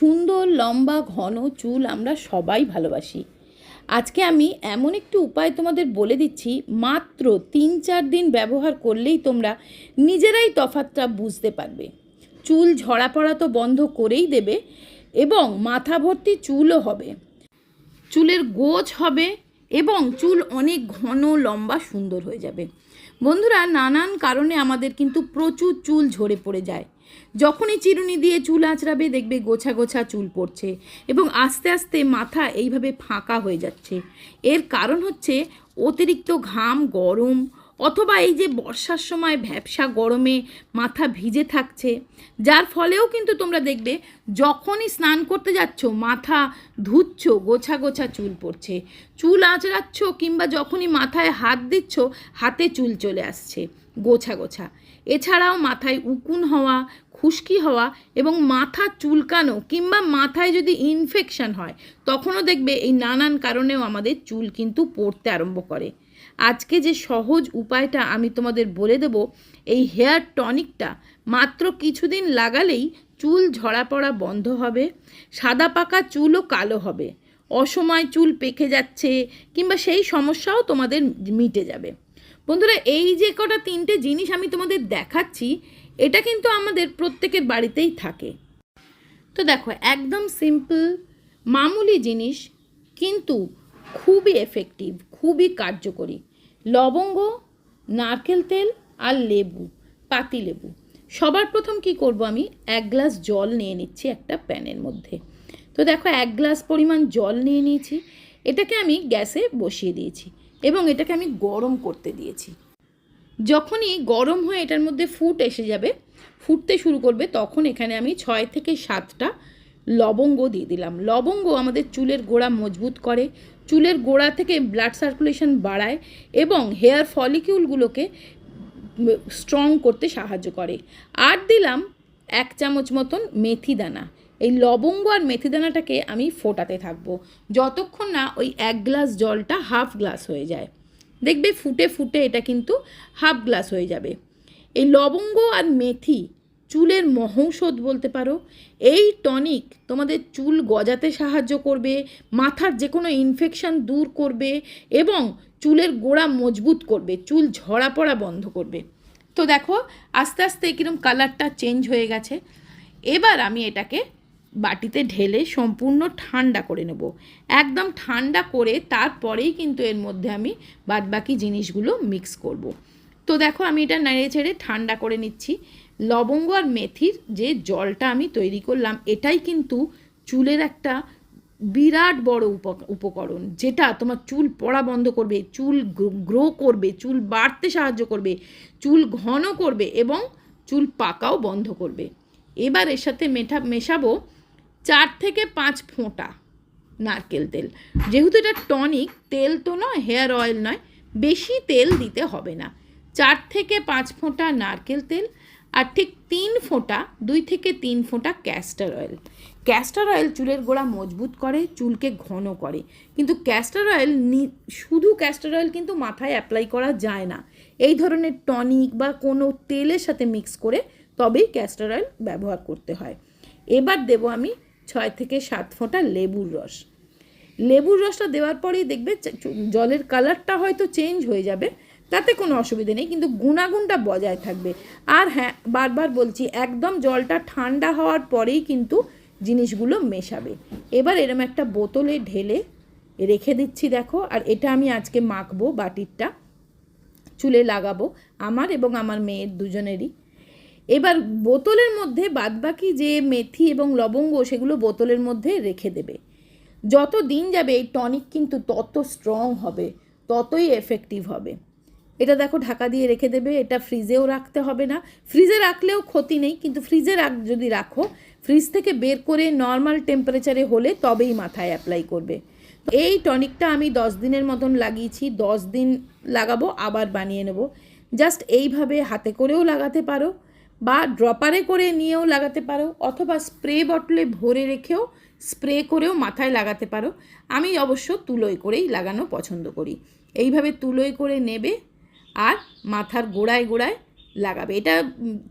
সুন্দর, লম্বা, ঘন চুল আমরা সবাই ভালোবাসি। আজকে আমি এমন একটি উপায় তোমাদের বলে দিচ্ছি, মাত্র তিন চার দিন ব্যবহার করলেই তোমরা নিজেরাই তফাৎটা বুঝতে পারবে। চুল ঝরা পড়া তো বন্ধ করেই দেবে এবং মাথা ভর্তি চুলও হবে। চুলের গোছ হবে এবং চুল অনেক ঘন, লম্বা, সুন্দর হয়ে যাবে। বন্ধুরা, নানান কারণে আমাদের কিন্তু প্রচুর চুল ঝরে পড়ে যায়। যখনই চিরুনি দিয়ে চুল আঁচড়াবে, দেখবে গোছা গোছা চুল পড়ছে এবং আস্তে আস্তে মাথা এইভাবে ফাঁকা হয়ে যাচ্ছে। এর কারণ হচ্ছে অতিরিক্ত ঘাম, গরম অথবা এই যে বর্ষার সময় ভ্যাবসা গরমে মাথা ভিজে থাকছে, যার ফলেও কিন্তু তোমরা দেখবে যখনই স্নান করতে যাচ্ছ, মাথা ধুচ্ছ, গোছা গোছা চুল পড়ছে। চুল আঁচড়াচ্ছ কিংবা যখনই মাথায় হাত দিচ্ছ, হাতে চুল চলে আসছে, গোছা গোছা। এছাড়াও মাথায় উকুন হওয়া, খুশকি হওয়া এবং মাথা চুলকানো কিংবা মাথায় যদি ইনফেকশন হয়, তখনও দেখবে এই নানান কারণেও আমাদের চুল কিন্তু পড়তে আরম্ভ করে। আজকে যে সহজ উপায়টা আমি তোমাদের বলে দেব, এই হেয়ার টনিকটা মাত্র কিছুদিন লাগালেই চুল ঝরা পড়া বন্ধ হবে, সাদা পাকা চুলও কালো হবে, অসময় চুল পেকে যাচ্ছে কিংবা সেই সমস্যাও তোমাদের মিটে যাবে। বন্ধুরা, এই যে কটা তিনটে জিনিস আমি তোমাদের দেখাচ্ছি, এটা কিন্তু আমাদের প্রত্যেকের বাড়িতেই থাকে। তো দেখো, একদম সিম্পল মামুলি জিনিস, কিন্তু খুবই এফেক্টিভ খুবই কার্যকরী। লবঙ্গ, নারকেল তেল আর লেবু, পাতি লেবু। সবার প্রথম কি করব আমি? এক গ্লাস জল নিয়ে নিচ্ছি একটা প্যানের মধ্যে। তো দেখো, এক গ্লাস পরিমাণ জল নিয়ে নিয়েছি। এটাকে আমি গ্যাসে বসিয়ে দিয়েছি। এবং এটাকে আমি গরম করতে দিয়েছি। যখনই গরম হয়ে এটার মধ্যে ফুট এসে যাবে, ফুটতে শুরু করবে, তখন এখানে আমি ছয় থেকে সাতটা লবঙ্গ দিয়ে দিলাম। লবঙ্গ আমাদের চুলের গোড়া মজবুত করে, চুলের গোড়া থেকে ব্লাড সার্কুলেশন বাড়ায় এবং হেয়ার ফলিকিউলগুলোকে স্ট্রং করতে সাহায্য করে। আর দিলাম এক চামচ মতন মেথি দানা। এই লবঙ্গ আর মেথি দানাটাকে আমি ফোটাতে থাকব। যতক্ষণ না ওই এক গ্লাস জলটা হাফ গ্লাস হয়ে যায়। দেখবে ফুটে ফুটে এটা কিন্তু হাফ গ্লাস হয়ে যাবে। এই লবঙ্গ আর মেথি চুলের মহৌষধ বলতে পারো। এই টনিক তোমাদের চুল গজাতে সাহায্য করবে, মাথার যে কোনো ইনফেকশন দূর করবে এবং চুলের গোড়া মজবুত করবে, চুল ঝরা পড়া বন্ধ করবে। তো দেখো, আস্তে আস্তে কীরকম কালারটা চেঞ্জ হয়ে গেছে। এবার আমি এটাকে বাটিতে ঢেলে সম্পূর্ণ ঠান্ডা করে নেব। একদম ঠান্ডা করে তারপরেই কিন্তু এর মধ্যে আমি বাদবাকি জিনিসগুলো মিক্স করব। তো দেখো আমি এটা নেড়ে ছেড়ে ঠান্ডা করে নিচ্ছি। লবঙ্গ আর মেথির যে জলটা আমি তৈরি করলাম, এটাই কিন্তু চুলের একটা বিরাট বড় উপকরণ, যেটা তোমার চুল পড়া বন্ধ করবে, চুল গ্রো করবে, চুল বাড়তে সাহায্য করবে, চুল ঘন করবে এবং চুল পাকাও বন্ধ করবে। এবার এর সাথে মেঠা, মেশাবো চার থেকে পাঁচ ফোঁটা নারকেল তেল। যেহেতু এটা টনিক, তেল তো নয়, হেয়ার অয়েল নয়, বেশি তেল দিতে হবে না। চার থেকে পাঁচ ফোঁটা নারকেল তেল আর ঠিক তিন ফোঁটা, দুই থেকে তিন ফোঁটা ক্যাস্টার অয়েল। ক্যাস্টার অয়েল চুলের গোড়া মজবুত করে, চুলকে ঘন করে। কিন্তু ক্যাস্টার অয়েল শুধু ক্যাস্টার অয়েল কিন্তু মাথায় অ্যাপ্লাই করা যায় না। এই ধরনের টনিক বা কোনো তেলের সাথে মিক্স করে তবেই ক্যাস্টার অয়েল ব্যবহার করতে হয়। এবার দেব আমি ছয় থেকে সাত ফোঁটা লেবুর রস। লেবুর রসটা দেওয়ার পরেই দেখবে জলের কালারটা হয়তো চেঞ্জ হয়ে যাবে, তাতে কোনো অসুবিধে নেই, কিন্তু গুণাগুণটা বজায় থাকবে। আর হ্যাঁ বারবার বলছি, একদম জলটা ঠান্ডা হওয়ার পরেই কিন্তু জিনিসগুলো মেশাবে। এবার এরম একটা বোতলে ঢেলে রেখে দিচ্ছি দেখো, আর এটা আমি আজকে মাখবো বাটিরটা। চুলে লাগাবো, আমার এবং আমার মেয়ের দুজনেরই। এবার বোতলের মধ্যে বাদবাকি যে মেথি এবং লবঙ্গ, সেগুলো বোতলের মধ্যে রেখে দেবে। যত দিন যাবে এই টনিক কিন্তু তত স্ট্রং হবে, ততই এফেক্টিভ হবে। এটা দেখো ঢাকা দিয়ে রেখে দেবে, এটা ফ্রিজেও রাখতে হবে না। ফ্রিজে রাখলেও ক্ষতি নেই, কিন্তু ফ্রিজে রাখ, যদি রাখো ফ্রিজ থেকে বের করে নর্মাল টেম্পারেচারে হলে তবেই মাথায় অ্যাপ্লাই করবে। এই টনিকটা আমি দশ দিনের মতন লাগিয়েছি, দশ দিন লাগাবো, আবার বানিয়ে নেব। জাস্ট এইভাবে হাতে করেও লাগাতে পারো। বা ড্রপারে করে নিয়েও লাগাতে পারো অথবা স্প্রে বটলে ভরে রেখেও স্প্রে করেও মাথায় লাগাতে পারো। আমি অবশ্য তুলোয় করেই লাগানো পছন্দ করি। এইভাবে তুলোয় করে নেবে আর মাথার গোড়ায় গোড়ায় লাগাবে। এটা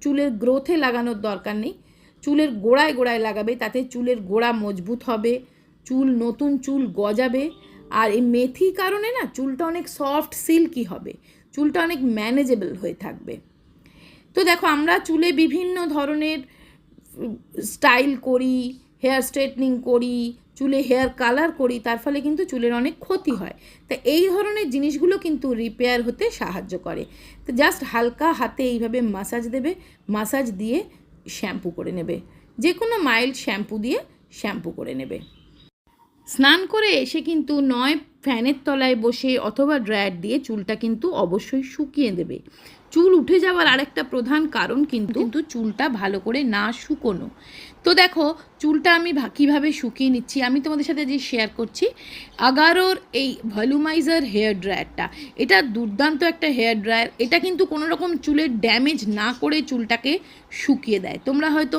চুলের গ্রোথে লাগানোর দরকার নেই। চুলের গোড়ায় গোড়ায় লাগাবে, তাতে চুলের গোড়া মজবুত হবে, চুল নতুন চুল গজাবে। আর এই মেথি কারণে না চুলটা অনেক সফট সিল্কি হবে। চুলটা অনেক ম্যানেজেবল হয়ে থাকবে। তো দেখো, আমরা চুলে বিভিন্ন ধরনের স্টাইল করি, হেয়ার স্ট্রেটনিং করি, চুলে হেয়ার কালার করি, তার ফলে কিন্তু চুলের অনেক ক্ষতি হয়। তা এই ধরনের জিনিসগুলো কিন্তু রিপেয়ার হতে সাহায্য করে। তো জাস্ট হালকা হাতে এইভাবে মাসাজ দেবে, মাসাজ দিয়ে শ্যাম্পু করে নেবে। যে কোনো মাইল্ড শ্যাম্পু দিয়ে শ্যাম্পু করে নেবে। স্নান করে এসে কিন্তু নয় ফ্যানের তলায় বসে অথবা ড্রায়ার দিয়ে চুলটা কিন্তু অবশ্যই শুকিয়ে দেবে। চুল উঠে যাওয়ার আরেকটা প্রধান কারণ কিন্তু কিন্তু চুলটা ভালো করে না শুকোনো। তো দেখো, চুলটা আমি কীভাবে শুকিয়ে নিচ্ছি? আমি তোমাদের সাথে যে শেয়ার করছি, আগারোর এই ভলিউমাইজার হেয়ার ড্রায়ারটা এটা দুর্দান্ত একটা হেয়ার ড্রায়ার এটা কিন্তু কোনো রকম চুলের ড্যামেজ না করে চুলটাকে শুকিয়ে দেয়। তোমরা হয়তো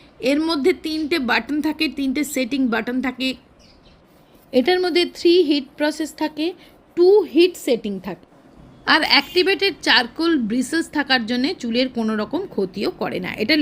এর মধ্যে তিনটে বাটন থাকে, তিনটে সেটিং বাটন থাকে। এটার মধ্যে থ্রি হিট প্রসেস থাকে টু হিট সেটিং থাকে। আর অ্যাক্টিভেটেড চারকোল ব্রিসেস থাকার জন্য চুলের কোনো রকম ক্ষতিও করে না। এটা